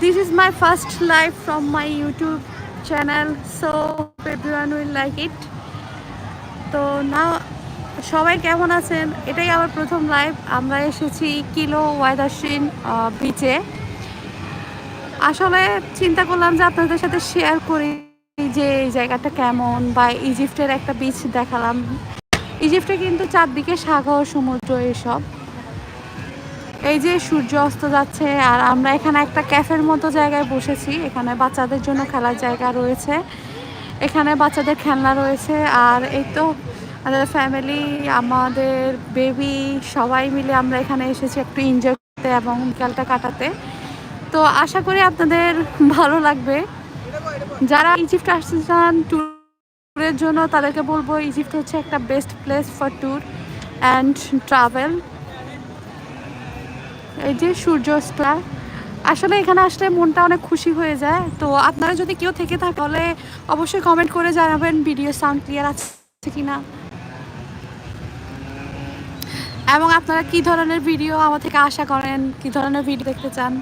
this is my first live from my youtube channel, so hope everyone will like it. তো না সবাই কেমন আছেন? এটাই আমার প্রথম লাইভ আমরা এসেছি কিলো ওয়াইদাসিন বিচে আসলে চিন্তা করলাম যে আপনাদের সাথে শেয়ার করি যে এই জায়গাটা কেমন বা ইজিপ্টের একটা বিচ দেখালাম। ইজিপ্টে কিন্তু চারদিকে সাগর, সমুদ্র এসব। এই যে সূর্য অস্ত যাচ্ছে, আর আমরা এখানে একটা ক্যাফের মতো জায়গায় বসেছি। এখানে বাচ্চাদের জন্য খেলার জায়গা রয়েছে। এখানে বাচ্চাদের খেলনা রয়েছে, আর এই তো আমাদের ফ্যামিলি আমাদের বেবি সবাই মিলে আমরা এখানে এসেছি একটু এনজয় করতে এবং বিকালটা কাটাতে। তো আশা করি আপনাদের ভালো লাগবে। যারা ইজিপ্ট আসতে চান ট্যুরের জন্য তাদেরকে বলব ইজিপ্ট হচ্ছে একটা best place for tour and travel এই যে সূর্যাস্ত আসলে এখানে আসলে মনটা অনেক খুশি হয়ে যায়। তো আপনারা যদি কেউ থেকে থাকে, তাহলে অবশ্যই কমেন্ট করে জানাবেন ভিডিও সাউন্ড ক্লিয়ার আছে কিনা। এবং আপনারা কি ধরনের ভিডিও আমার থেকে আশা করেন? কি ধরনের ভিডিও দেখতে চান?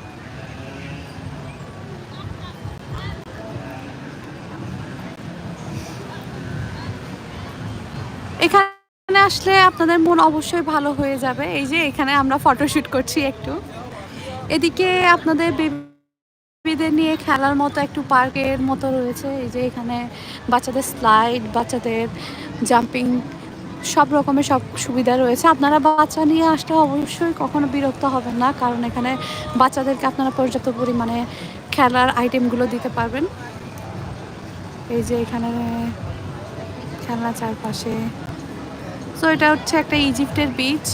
এখানে আসলে আপনাদের মন অবশ্যই ভালো হয়ে যাবে। এই যে এখানে আমরা ফটোশুট করছি একটু। এদিকে আপনাদের বেবিদের নিয়ে খেলার মতো একটু পার্কের মতো রয়েছে। এই যে এখানে বাচ্চাদের স্লাইড বাচ্চাদের জাম্পিং সব রকমের সব সুবিধা রয়েছে। আপনারা বাচ্চা নিয়ে আসলে অবশ্যই কখনো বিরক্ত হবেন না, কারণ এখানে বাচ্চাদেরকে আপনারা পর্যাপ্ত পরিমাণে খেলার আইটেমগুলো দিতে পারবেন। এই যে এখানে খেলনা চারপাশে সো এটা হচ্ছে একটা ইজিপ্টের বিচ